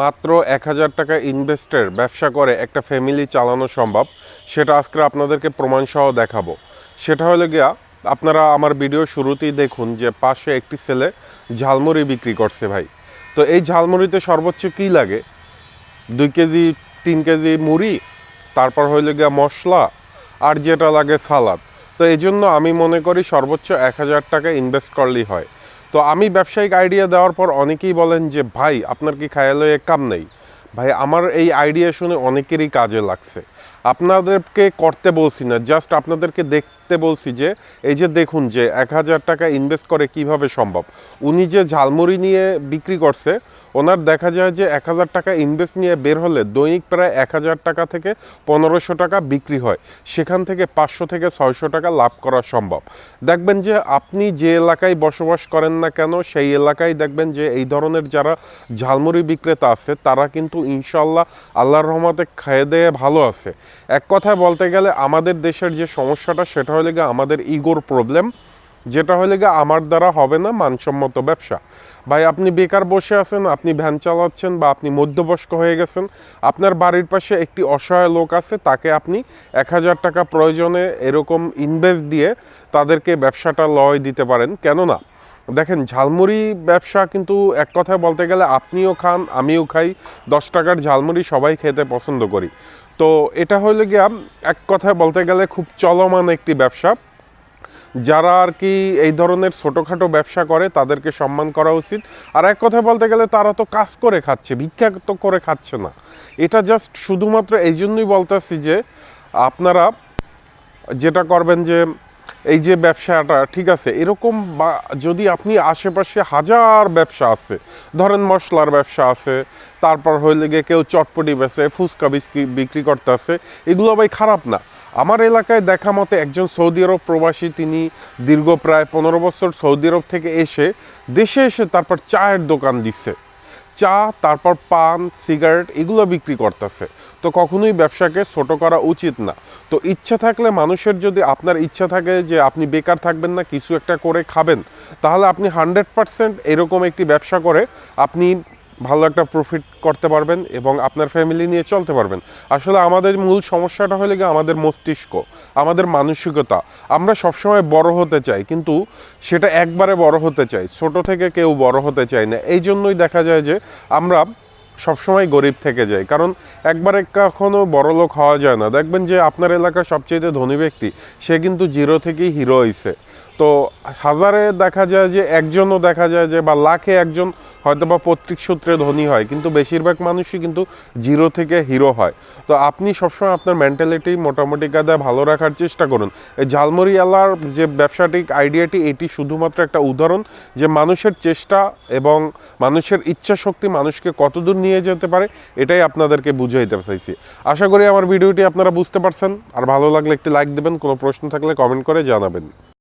মাত্র এক হাজার টাকা ইনভেস্টের ব্যবসা করে একটা ফ্যামিলি চালানো সম্ভব, সেটা আজকে আপনাদেরকে প্রমাণসহ দেখাবো। সেটা হলো গিয়া, আপনারা আমার ভিডিও শুরুতেই দেখুন যে পাশে একটি ছেলে ঝালমুড়ি বিক্রি করছে ভাই। তো এই ঝালমুড়িতে সর্বোচ্চ কী লাগে? দুই কেজি, তিন কেজি মুড়ি, তারপর হইল গিয়া মশলা, আর যেটা লাগে সালাদ। তো এই জন্য আমি মনে করি সর্বোচ্চ এক হাজার টাকা ইনভেস্ট করলেই হয়। তো আমি ব্যবসায়িক আইডিয়া দেওয়ার পর অনেকেই বলেন যে, ভাই, আপনার কি খায়ালয়ে কাম নেই? ভাই, আমার এই আইডিয়া শুনে অনেকেরই কাজে লাগছে। আপনাদেরকে করতে বলছি না জাস্ট আপনাদেরকে দেখতে বলছি যে, এই যে দেখুন যে, এক হাজার টাকা ইনভেস্ট করে কীভাবে সম্ভব। উনি যে ঝালমুড়ি নিয়ে বিক্রি করছে, ওনার দেখা যায় যে, এক হাজার টাকা ইনভেস্ট নিয়ে বের হলে দৈনিক প্রায় এক হাজার টাকা থেকে পনেরোশো টাকা বিক্রি হয়। সেখান থেকে পাঁচশো থেকে ছয়শো টাকা লাভ করা সম্ভব। দেখবেন যে, আপনি যে এলাকায় বসবাস করেন না কেন, সেই এলাকায় দেখবেন যে, এই ধরনের যারা ঝালমুড়ি বিক্রেতা আছে, তারা কিন্তু ইনশাল্লাহ আল্লাহর রহমতে খেয়ে দেয়ে ভালো আছে। এক কথায় বলতে গেলে আমাদের দেশের যে সমস্যাটা, সেটা হলে গিয়ে আমাদের ইগোর প্রবলেম, যেটা হলে গিয়ে আমার দ্বারা হবে না মানসম্মত ব্যবসা। ভাই, আপনি বেকার বসে আছেন, আপনি ভ্যান চালাচ্ছেন বা আপনি মধ্যবয়স্ক হয়ে গেছেন, আপনার বাড়ির পাশে একটি অসহায় লোক আছে, তাকে আপনি এক হাজার টাকা প্রয়োজনে এরকম ইনভেস্ট দিয়ে তাদেরকে ব্যবসাটা লয় দিতে পারেন। কেননা, দেখেন ঝালমুড়ি ব্যবসা কিন্তু এক কথায় বলতে গেলে আপনিও খান, আমিও খাই, দশ টাকার ঝালমুড়ি সবাই খেতে পছন্দ করি। তো এটা হলো গিয়া, এক কথায় বলতে গেলে খুব চলমান একটি ব্যবসা। যারা আর কি এই ধরনের ছোটোখাটো ব্যবসা করে, তাদেরকে সম্মান করা উচিত। আর এক কথায় বলতে গেলে তারা তো কাজ করে খাচ্ছে, ভিক্ষা তো করে খাচ্ছে না। এটা জাস্ট শুধুমাত্র এই জন্যই বলতেছি যে, আপনারা যেটা করবেন যে এই যে ব্যবসাটা, ঠিক আছে? এরকম বা, যদি আপনি আশেপাশে হাজার ব্যবসা আছে, ধরেন মশলার ব্যবসা আছে, তারপর হইলে গিয়ে কেউ চটপটি বেচে, ফুচকা বিস্কি, বিক্রি করতে আছে, এগুলো ভাই খারাপ না। আমার এলাকায় দেখা মতে একজন সৌদি আরব প্রবাসী, তিনি দীর্ঘ প্রায় পনেরো বছর সৌদি আরব থেকে এসে, দেশে এসে তারপর চায়ের দোকান দিচ্ছে চা, তারপর পান, সিগারেট এগুলো বিক্রি করতেছে। তো কখনোই ব্যবসাকে ছোট করা উচিত না। তো ইচ্ছা থাকলে মানুষের যদি আপনার ইচ্ছা থাকে যে আপনি বেকার থাকবেন না, কিছু একটা করে খাবেন, তাহলে আপনি হান্ড্রেড পারসেন্ট এরকম একটি ব্যবসা করে আপনি ভালো একটা প্রফিট করতে পারবেন এবং আপনার ফ্যামিলি নিয়ে চলতে পারবেন। আসলে আমাদের মূল সমস্যাটা হলে গিয়ে আমাদের মস্তিষ্ক, আমাদের মানসিকতা। আমরা সবসময় বড় হতে চাই, কিন্তু সেটা একবারে বড় হতে চাই। ছোট থেকে কেউ বড় হতে চায় না। এই জন্যই দেখা যায় যে আমরা সবসময় গরিব থেকে যায়। কারণ একবারে কখনো বড় লোক হওয়া যায় না। দেখবেন যে আপনার এলাকার সবচেয়ে ধনী ব্যক্তি, সে কিন্তু জিরো থেকেই হিরো হয়েছে তো হাজারে দেখা যায় যে একজনও দেখা যায় যে বা লাখে একজন হয়তো বা পৈতৃক সূত্রে ধনী হয়, কিন্তু বেশিরভাগ মানুষই কিন্তু জিরো থেকে হিরো হয়। তো আপনি সবসময় আপনার মেন্টালিটি মোটামুটি কাদায় ভালো রাখার চেষ্টা করুন। এই ঝালমুড়ি আলার যে ব্যবসাটিক আইডিয়াটি, এটি শুধুমাত্র একটা উদাহরণ যে মানুষের চেষ্টা এবং মানুষের ইচ্ছা শক্তি মানুষকে কতদূর নিয়ে যেতে পারে, এটাই আপনাদেরকে বুঝাইতে চাইছি। আশা করি আমার ভিডিওটি আপনারা বুঝতে পারছেন। আর ভালো লাগলে একটি লাইক দেবেন, কোনো প্রশ্ন থাকলে কমেন্ট করে জানাবেন।